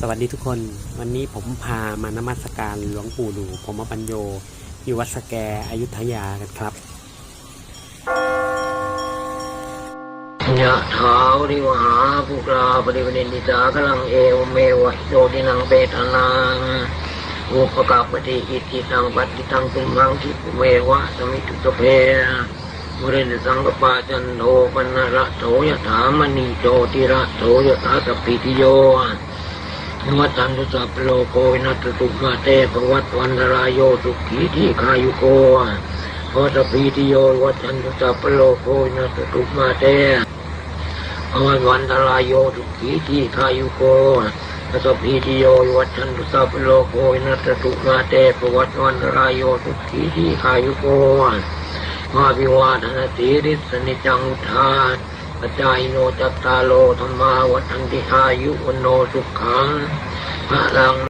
สวัสดีทุกคน วันนี้ผมพามานมัสการหลวงปู่ดูผมปัญโยอยู่วัดสแกอยุธยากันครับยะถาวริวหาภูกราปริวเนติสากลังเอวเมวะโยตินังเปตานังอุปกาปฏิอิติตังปัติตังตุมังทิปเมวะสมิตุสเพมุเรนสังกปาจันโทปนระโสยะถามณีโจติระโสยถาสพพิติโย วัตันตุสัพโลโกวินัสตุมาเตปวัตวันรายโยสุขีที่ขายุโกพอสพพิติโยวัตันตุสัพโลโกวินัสตุมาเตอวันวันตรายโยทุกขีที่คายุโกสัสพีติโยวัชันตุสัพโลโกวินัสตุมาเตปวัตวันตรายโยทุกขีที่คายุโกมาวิวาทนาสีริสนิจังุทา ปัจจายโนจัตตาโลธรรมาวัฏันติอายุวโนสุขังพระลัง